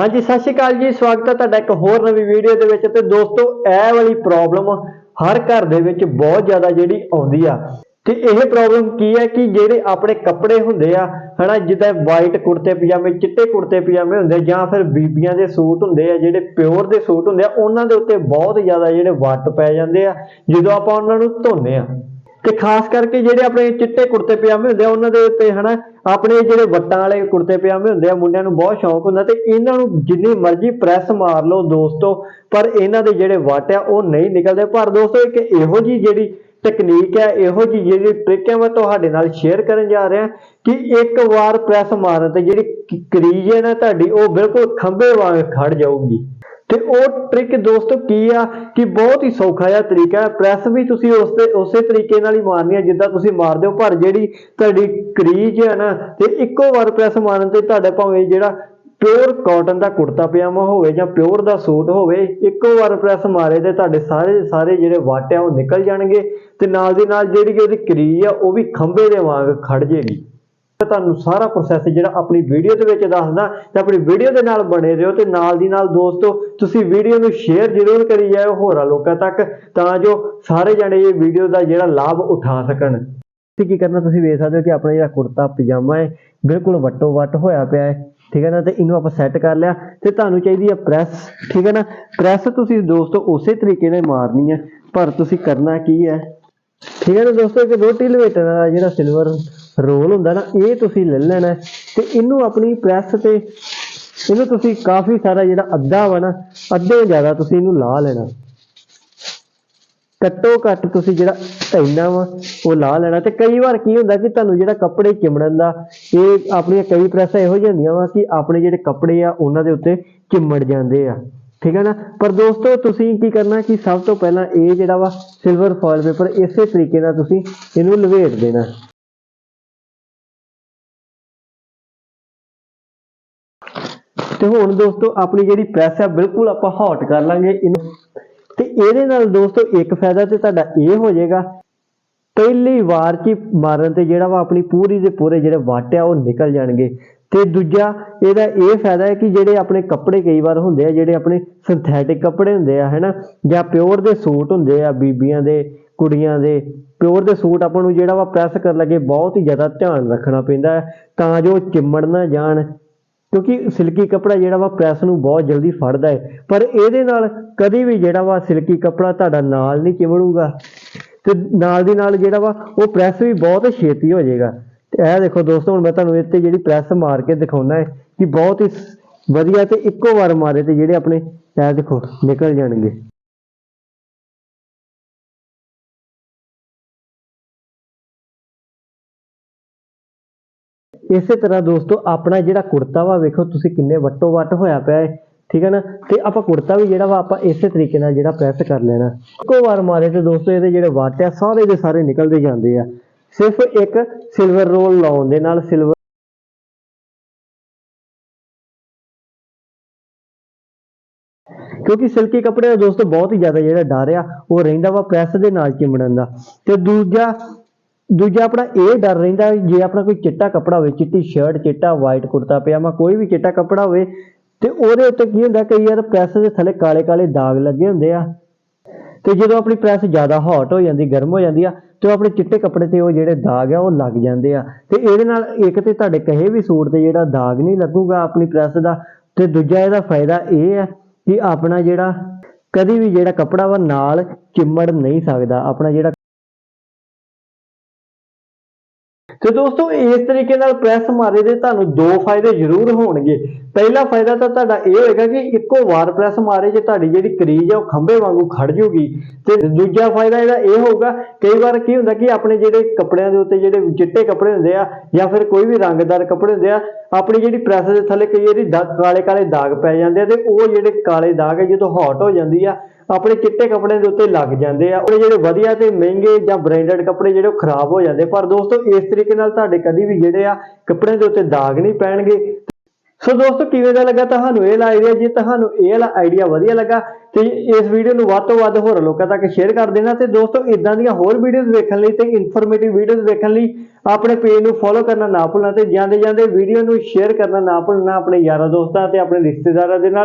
ਹਾਂਜੀ, ਸਤਿ ਸ਼੍ਰੀ ਅਕਾਲ ਜੀ। ਸਵਾਗਤ ਹੈ ਤੁਹਾਡਾ ਇੱਕ ਹੋਰ ਨਵੀਂ ਵੀਡੀਓ ਦੇ ਵਿੱਚ। ਤੇ ਦੋਸਤੋ, ਇਹ ਵਾਲੀ ਪ੍ਰੋਬਲਮ ਹਰ ਘਰ ਦੇ ਵਿੱਚ ਬਹੁਤ ਜ਼ਿਆਦਾ ਜਿਹੜੀ ਆਉਂਦੀ ਆ। ਤੇ ਇਹ ਪ੍ਰੋਬਲਮ ਕੀ ਹੈ ਕਿ ਜਿਹੜੇ ਆਪਣੇ ਕੱਪੜੇ ਹੁੰਦੇ ਆ, ਹਨਾ, ਜਿੱਦਾਂ ਵਾਈਟ ਕੁੜਤੇ, ਪਜਾਮੇ, ਚਿੱਟੇ ਕੁੜਤੇ, ਪਜਾਮੇ ਹੁੰਦੇ, ਜਾਂ ਫਿਰ ਬੀਬੀਆਂ ਦੇ ਸੂਟ ਹੁੰਦੇ ਆ, ਜਿਹੜੇ ਪਿਓਰ ਦੇ ਸੂਟ ਹੁੰਦੇ ਆ, ਉਹਨਾਂ ਦੇ ਉੱਤੇ ਬਹੁਤ ਜ਼ਿਆਦਾ ਜਿਹੜੇ ਵੱਟ ਪੈ ਜਾਂਦੇ ਆ, ਜਦੋਂ ਆਪਾਂ ਉਹਨਾਂ ਨੂੰ ਧੋਨੇ ਆ। ਤੇ ਖਾਸ ਕਰਕੇ ਜਿਹੜੇ ਆਪਣੇ ਚਿੱਟੇ ਕੁੜਤੇ ਪਜਾਮੇ ਹੁੰਦੇ ਆ, ਉਹਨਾਂ ਦੇ ਉੱਤੇ ਹਨਾ, ਆਪਣੇ ਜਿਹੜੇ ਵੱਟਾਂ ਵਾਲੇ ਕੁੜਤੇ ਪਜਾਮੇ ਹੁੰਦੇ ਆ, ਮੁੰਡਿਆਂ ਨੂੰ ਬਹੁਤ ਸ਼ੌਂਕ ਹੁੰਦਾ ਤੇ ਇਹਨਾਂ ਨੂੰ ਜਿੰਨੀ ਮਰਜ਼ੀ ਪ੍ਰੈਸ ਮਾਰ ਲਓ ਦੋਸਤੋ, ਪਰ ਇਹਨਾਂ ਦੇ ਜਿਹੜੇ ਵੱਟ ਆ, ਉਹ ਨਹੀਂ ਨਿਕਲਦੇ। ਪਰ ਦੋਸਤੋ, ਇੱਕ ਇਹੋ ਜੀ ਜਿਹੜੀ ਤਕਨੀਕ ਹੈ ਇਹੋ ਜੀ ਜਿਹੜੀ ਟ੍ਰਿਕ ਹੈ ਮੈਂ ਤੁਹਾਡੇ ਨਾਲ ਸ਼ੇਅਰ ਕਰਨ ਜਾ ਰਿਹਾ ਕਿ ਇੱਕ ਵਾਰ ਪ੍ਰੈਸ ਮਾਰਨ ਤੇ ਜਿਹੜੀ ਕਰੀਜ਼ ਹੈ ਨਾ ਤੁਹਾਡੀ, ਉਹ ਬਿਲਕੁਲ ਖੰਭੇ ਵਾਂਗ ਖੜ ਜਾਊਗੀ। ਤੇ ਉਹ ਟ੍ਰਿਕ ਦੋਸਤੋ ਕੀ ਆ ਕਿ ਬਹੁਤ ਹੀ ਸੌਖਾ ਜਿਹਾ ਤਰੀਕਾ ਹੈ। ਪ੍ਰੈਸ ਵੀ ਤੁਸੀਂ ਉਸ ਤੇ ਉਸੇ ਤਰੀਕੇ ਨਾਲ ਹੀ ਮਾਰਨੀ ਹੈ, ਜਿੱਦਾਂ ਤੁਸੀਂ ਮਾਰਦੇ ਹੋ। ਪਰ ਜਿਹੜੀ ਤੁਹਾਡੀ ਕਰੀਜ਼ ਹੈ ਨਾ, ਤੇ ਇੱਕੋ ਵਾਰ ਪ੍ਰੈਸ ਮਾਰਨ ਤੇ ਤੁਹਾਡਾ ਭਾਵੇਂ ਜਿਹੜਾ ਪਿਓਰ ਕਾਟਨ ਦਾ ਕੁੜਤਾ ਪਜਾਮਾ ਹੋਵੇ ਜਾਂ ਪਿਓਰ ਦਾ ਸੂਟ ਹੋਵੇ, ਇੱਕੋ ਵਾਰ ਪ੍ਰੈਸ ਮਾਰੇ ਤੇ ਤੁਹਾਡੇ ਸਾਰੇ ਸਾਰੇ ਜਿਹੜੇ ਵਾਟ ਆ ਉਹ ਨਿਕਲ ਜਾਣਗੇ। ਤੇ ਨਾਲ ਦੀ ਨਾਲ ਜਿਹੜੀ ਕਿ ਉਹਦੀ ਕਰੀਜ਼ ਆ, ਉਹ ਵੀ ਖੰਭੇ ਦੇ ਵਾਂਗ ਖੜ ਜੇਗੀ। ਮੈਂ ਤੁਹਾਨੂੰ ਸਾਰਾ ਪ੍ਰੋਸੈਸ ਜਿਹੜਾ ਆਪਣੀ ਵੀਡੀਓ ਦੇ ਵਿੱਚ ਦੱਸਦਾ ਤੇ ਆਪਣੀ ਵੀਡੀਓ ਦੇ ਨਾਲ ਬਣੇ ਰਹੋ ਤੇ ਨਾਲ ਦੀ ਨਾਲ ਦੋਸਤੋ, ਤੁਸੀਂ ਵੀਡੀਓ ਨੂੰ ਸ਼ੇਅਰ ਜ਼ਰੂਰ ਕਰੀ ਜਾਓ ਹੋਰਾਂ ਲੋਕਾਂ ਤੱਕ ਤਾਂ ਜੋ ਸਾਰੇ ਜਣੇ ਇਹ ਵੀਡੀਓ ਦਾ ਜਿਹੜਾ ਲਾਭ ਉਠਾ ਸਕਣ। ਤੇ ਕੀ ਕਰਨਾ ਤੁਸੀਂ ਵੇਖ ਸਕਦੇ ਹੋ ਕਿ ਆਪਣਾ ਜਿਹੜਾ ਕੁੜਤਾ, ਪਜਾਮਾ ਹੈ, ਬਿਲਕੁਲ ਵੱਟੋ ਵੱਟ ਹੋਇਆ ਪਿਆ ਹੈ, ਠੀਕ ਹੈ ਨਾ, ਤੇ ਇਹਨੂੰ ਆਪਾਂ ਸੈੱਟ ਕਰ ਲਿਆ ਤੇ ਤੁਹਾਨੂੰ ਚਾਹੀਦੀ ਹੈ ਪ੍ਰੈਸ ਠੀਕ ਹੈ ਨਾ ਪ੍ਰੈਸ ਤੁਸੀਂ ਦੋਸਤੋ ਉਸੇ ਤਰੀਕੇ ਨਾਲ ਮਾਰਨੀ ਹੈ, ਪਰ ਤੁਸੀਂ ਕਰਨਾ ਕੀ ਹੈ, ਠੀਕ ਹੈ ਨਾ ਦੋਸਤੋ, ਇੱਕ ਰੋਟੀ ਲਵੇਟਣ ਦਾ ਜਿਹੜਾ ਸਿਲਵਰ ਰੋਲ ਹੁੰਦਾ ਨਾ, ਇਹ ਤੁਸੀਂ ਲੈ ਲੈਣਾ ਤੇ ਇਹਨੂੰ ਆਪਣੀ ਪ੍ਰੈਸ ਤੇ ਇਹਨੂੰ ਤੁਸੀਂ ਕਾਫੀ ਸਾਰਾ ਜਿਹੜਾ ਅੱਧਾ ਵਾ ਨਾ, ਅੱਧੇ ਜ਼ਿਆਦਾ ਤੁਸੀਂ ਇਹਨੂੰ ਲਾ ਲੈਣਾ। ਘੱਟੋ ਘੱਟ ਤੁਸੀਂ ਜਿਹੜਾ ਇੰਨਾ ਵਾ, ਉਹ ਲਾ ਲੈਣਾ। ਤੇ ਕਈ ਵਾਰ ਕੀ ਹੁੰਦਾ ਕਿ ਤੁਹਾਨੂੰ ਜਿਹੜਾ ਕੱਪੜੇ ਚਿਮੜਨ ਦਾ, ਇਹ ਆਪਣੀਆਂ ਕਈ ਪ੍ਰੈਸਾਂ ਇਹੋ ਜਿਹੀਆਂ ਹੁੰਦੀਆਂ ਵਾ ਕਿ ਆਪਣੇ ਜਿਹੜੇ ਕੱਪੜੇ ਆ, ਉਹਨਾਂ ਦੇ ਉੱਤੇ ਚਿਮੜ ਜਾਂਦੇ ਆ। ਠੀਕ ਹੈ ਨਾ? ਪਰ ਦੋਸਤੋ, ਤੁਸੀਂ ਕੀ ਕਰਨਾ ਕਿ ਸਭ ਤੋਂ ਪਹਿਲਾਂ ਇਹ ਜਿਹੜਾ ਵਾ ਸਿਲਵਰ ਫੋਇਲ ਪੇਪਰ ਇਸੇ ਤਰੀਕੇ ਨਾਲ ਤੁਸੀਂ ਇਹਨੂੰ ਲਵੇਟ ਦੇਣਾ। ਤੇ ਹੁਣ ਦੋਸਤੋ, ਆਪਣੀ ਜਿਹੜੀ ਪ੍ਰੈਸ ਆ, ਬਿਲਕੁਲ ਆਪਾਂ ਹੌਟ ਕਰ ਲਾਂਗੇ ਇਹਨੂੰ। ਤੇ ਇਹਦੇ ਨਾਲ ਦੋਸਤੋ, ਇੱਕ ਫਾਇਦਾ ਤੇ ਤੁਹਾਡਾ ਇਹ ਹੋ ਜਾਏਗਾ, ਪਹਿਲੀ ਵਾਰ 'ਚ ਮਾਰਨ ਤੇ ਜਿਹੜਾ ਵਾ ਆਪਣੀ ਪੂਰੀ ਦੇ ਪੂਰੇ ਜਿਹੜੇ ਵੱਟ ਆ, ਉਹ ਨਿਕਲ ਜਾਣਗੇ। ਤੇ ਦੂਜਾ, ਇਹਦਾ ਇਹ ਫਾਇਦਾ ਹੈ ਕਿ ਜਿਹੜੇ ਆਪਣੇ ਕੱਪੜੇ ਕਈ ਵਾਰ ਹੁੰਦੇ ਆ, ਜਿਹੜੇ ਆਪਣੇ ਸਿੰਥੈਟਿਕ ਕੱਪੜੇ ਹੁੰਦੇ ਆ, ਹੈਨਾ, ਜਾਂ ਪਿਓਰ ਦੇ ਸੂਟ ਹੁੰਦੇ ਆ ਬੀਬੀਆਂ ਦੇ, ਕੁੜੀਆਂ ਦੇ ਪਿਓਰ ਦੇ ਸੂਟ ਆਪਾਂ ਨੂੰ ਜਿਹੜਾ ਵਾ ਪ੍ਰੈਸ ਕਰਨ ਲੱਗੇ, ਬਹੁਤ ਹੀ ਜ਼ਿਆਦਾ ਧਿਆਨ ਰੱਖਣਾ ਪੈਂਦਾ ਹੈ, ਤਾਂ ਜੋ ਚਿੰਮੜ ਨਾ ਜਾਣ। ਕਿਉਂਕਿ ਸਿਲਕੀ ਕੱਪੜਾ ਜਿਹੜਾ ਵਾ ਪ੍ਰੈਸ ਨੂੰ ਬਹੁਤ ਜਲਦੀ ਫੜਦਾ ਹੈ ਪਰ ਇਹਦੇ ਨਾਲ ਕਦੀ ਵੀ ਜਿਹੜਾ ਵਾ ਸਿਲਕੀ ਕੱਪੜਾ ਤੁਹਾਡਾ ਨਾਲ ਨਹੀਂ ਚਿਮੜੂਗਾ। ਤੇ ਨਾਲ ਦੀ ਨਾਲ ਜਿਹੜਾ ਵਾ ਉਹ ਪ੍ਰੈਸ ਵੀ ਬਹੁਤ ਛੇਤੀ ਹੋ ਜਾਏਗਾ। ਤੇ ਇਹ ਦੇਖੋ ਦੋਸਤੋ, ਹੁਣ ਮੈਂ ਤੁਹਾਨੂੰ ਇੱਥੇ ਜਿਹੜੀ ਪ੍ਰੈਸ ਮਾਰ ਕੇ ਦਿਖਾਉਣਾ ਹੈ ਕਿ ਬਹੁਤ ਹੀ ਵਧੀਆ ਤੇ ਇੱਕੋ ਵਾਰ ਮਾਰੇ ਤੇ ਜਿਹੜੇ ਆਪਣੇ ਇਹ ਦੇਖੋ ਨਿਕਲ ਜਾਣਗੇ। ਇਸੇ ਤਰ੍ਹਾਂ ਦੋਸਤੋ, ਆਪਣਾ ਜਿਹੜਾ ਕੁੜਤਾ ਵਾ, ਵੇਖੋ ਤੁਸੀਂ ਕਿੰਨੇ ਵੱਟੋ ਵੱਟ ਹੋਇਆ ਪਿਆ ਹੈ ਠੀਕ ਹੈ ਨਾ? ਤੇ ਆਪਾਂ ਕੁੜਤਾ ਵੀ ਜਿਹੜਾ ਵਾ, ਆਪਾਂ ਇਸੇ ਤਰੀਕੇ ਨਾਲ ਜਿਹੜਾ ਪ੍ਰੈਸ ਕਰ ਲੈਣਾ। ਇੱਕੋ ਵਾਰ ਮਾਰੇ ਤੇ ਦੋਸਤੋ, ਇਹਦੇ ਜਿਹੜੇ ਵੱਟ ਆ, ਸਾਰੇ ਦੇ ਸਾਰੇ ਨਿਕਲਦੇ ਜਾਂਦੇ ਆ। ਸਿਰਫ ਇੱਕ ਸਿਲਵਰ ਰੋਲ ਲਾਉਣ ਦੇ ਨਾਲ ਸਿਲਵਰ ਕਿਉਂਕਿ ਸਿਲਕੀ ਕੱਪੜੇ ਦਾ ਦੋਸਤੋ, ਬਹੁਤ ਹੀ ਜ਼ਿਆਦਾ ਜਿਹੜਾ ਡਰ ਆ, ਉਹ ਰਹਿੰਦਾ ਵਾ ਪ੍ਰੈਸ ਦੇ ਨਾਲ ਚਿਮੜਨ ਦਾ। ਤੇ ਦੂਜਾ ਦੂਜਾ ਆਪਣਾ ਇਹ ਡਰ ਰਹਿੰਦਾ ਜੇ ਆਪਣਾ ਕੋਈ ਚਿੱਟਾ ਕੱਪੜਾ ਹੋਵੇ, ਚਿੱਟੀ ਸ਼ਰਟ ਚਿੱਟਾ ਵਾਈਟ ਕੁੜਤਾ, ਪਜਾਮਾ, ਕੋਈ ਵੀ ਚਿੱਟਾ ਕੱਪੜਾ ਹੋਵੇ, ਤੇ ਉਹਦੇ ਉੱਤੇ ਕੀ ਹੁੰਦਾ, ਕਈ ਯਾਰ ਪ੍ਰੈਸ ਦੇ ਥੱਲੇ ਕਾਲੇ ਕਾਲੇ ਦਾਗ ਲੱਗੇ ਹੁੰਦੇ ਆ। ਤੇ ਜਦੋਂ ਆਪਣੀ ਪ੍ਰੈਸ ਜ਼ਿਆਦਾ ਹੌਟ ਹੋ ਜਾਂਦੀ, ਗਰਮ ਹੋ ਜਾਂਦੀ ਆ, ਤੇ ਆਪਣੇ ਚਿੱਟੇ ਕੱਪੜੇ ਤੇ ਉਹ ਜਿਹੜੇ ਦਾਗ ਆ, ਉਹ ਲੱਗ ਜਾਂਦੇ ਆ। ਤੇ ਇਹਦੇ ਨਾਲ ਇੱਕ ਤੇ ਤੁਹਾਡੇ ਕਹੇ ਵੀ ਸੂਟ ਤੇ ਜਿਹੜਾ ਦਾਗ ਨਹੀਂ ਲੱਗੂਗਾ ਆਪਣੀ ਪ੍ਰੈਸ ਦਾ, ਤੇ ਦੂਜਾ ਇਹਦਾ ਫਾਇਦਾ ਇਹ ਹੈ ਕਿ ਆਪਣਾ ਜਿਹੜਾ ਕਦੀ ਵੀ ਜਿਹੜਾ ਕੱਪੜਾ ਵਾ, ਨਾਲ ਚਿੰਮੜ ਨਹੀਂ ਸਕਦਾ, ਆਪਣਾ ਜਿਹੜਾ ਤੇ ਦੋਸਤੋ, ਇਸ ਤਰੀਕੇ ਨਾਲ ਪ੍ਰੈਸ ਮਾਰੇ ਦੇ ਤੁਹਾਨੂੰ ਦੋ ਫਾਇਦੇ ਜ਼ਰੂਰ ਹੋਣਗੇ। ਪਹਿਲਾ ਫਾਇਦਾ ਤਾਂ ਤੁਹਾਡਾ ਇਹ ਹੋਏਗਾ ਕਿ ਇੱਕੋ ਵਾਰ ਪ੍ਰੈਸ ਮਾਰੇ ਜੇ ਤੁਹਾਡੀ ਜਿਹੜੀ ਕਰੀਜ਼ ਆ, ਉਹ ਖੰਭੇ ਵਾਂਗੂ ਖੜ ਜੂਗੀ। ਤੇ ਦੂਜਾ ਫਾਇਦਾ ਇਹਦਾ ਇਹ ਹੋਊਗਾ, ਕਈ ਵਾਰ ਕੀ ਹੁੰਦਾ ਕਿ ਆਪਣੇ ਜਿਹੜੇ ਕੱਪੜਿਆਂ ਦੇ ਉੱਤੇ ਜਿਹੜੇ ਚਿੱਟੇ ਕੱਪੜੇ ਹੁੰਦੇ ਆ, ਜਾਂ ਫਿਰ ਕੋਈ ਵੀ ਰੰਗਦਾਰ ਕੱਪੜੇ ਹੁੰਦੇ ਆ, ਆਪਣੀ ਜਿਹੜੀ ਪ੍ਰੈਸ ਦੇ ਥੱਲੇ ਕਈ ਵਾਰੀ ਦਾਗ ਕਾਲੇ ਕਾਲੇ ਦਾਗ ਪੈ ਜਾਂਦੇ ਆ, ਤੇ ਉਹ ਜਿਹੜੇ ਕਾਲੇ ਦਾਗ ਹੈ ਜਦੋਂ ਹੌਟ ਹੋ ਜਾਂਦੀ ਆ ਆਪਣੇ ਚਿੱਟੇ ਕੱਪੜਿਆਂ ਦੇ ਉੱਤੇ ਲੱਗ ਜਾਂਦੇ ਆ। ਉਹ ਜਿਹੜੇ ਵਧੀਆ ਤੇ ਮਹਿੰਗੇ ਜਾਂ ਬ੍ਰਾਂਡਡ ਕੱਪੜੇ ਜਿਹੜੇ ਉਹ ਖਰਾਬ ਹੋ ਜਾਂਦੇ। ਪਰ ਦੋਸਤੋ, ਇਸ ਤਰੀਕੇ ਨਾਲ ਤੁਹਾਡੇ ਕਦੀ ਵੀ ਜਿਹੜੇ ਆ ਕੱਪੜਿਆਂ ਦੇ ਉੱਤੇ ਦਾਗ ਨਹੀਂ ਪੈਣਗੇ। ਸੋ ਦੋਸਤੋ, ਕਿਵੇਂ ਦਾ ਲੱਗਾ ਤੁਹਾਨੂੰ ਇਹ ਵਾਲਾ ਆਈਡੀਆ ਜੇ ਤੁਹਾਨੂੰ ਇਹ ਵਾਲਾ ਆਈਡੀਆ ਵਧੀਆ ਲੱਗਾ, ਤੇ ਇਸ ਵੀਡੀਓ ਨੂੰ ਵੱਧ ਤੋਂ ਵੱਧ ਹੋਰ ਲੋਕਾਂ ਤੱਕ ਸ਼ੇਅਰ ਕਰ ਦੇਣਾ। ਤੇ ਦੋਸਤੋ ਇਦਾਂ ਦੀਆਂ ਹੋਰ ਵੀਡੀਓਜ਼ ਵੇਖਣ ਲਈ ਤੇ ਇਨਫੋਰਮੇਟਿਵ ਵੀਡੀਓਜ਼ ਵੇਖਣ ਲਈ ਆਪਣੇ ਪੇਜ ਨੂੰ ਫੋਲੋ ਕਰਨਾ ਨਾ ਭੁੱਲਣਾ ਤੇ ਜਾਂਦੇ ਜਾਂਦੇ ਵੀਡੀਓ ਨੂੰ ਸ਼ੇਅਰ ਕਰਨਾ ਨਾ ਭੁੱਲਣਾ ਆਪਣੇ ਯਾਰਾਂ ਦੋਸਤਾਂ ਤੇ ਆਪਣੇ ਰਿਸ਼ਤੇਦਾਰਾਂ ਦੇ ਨਾਲ।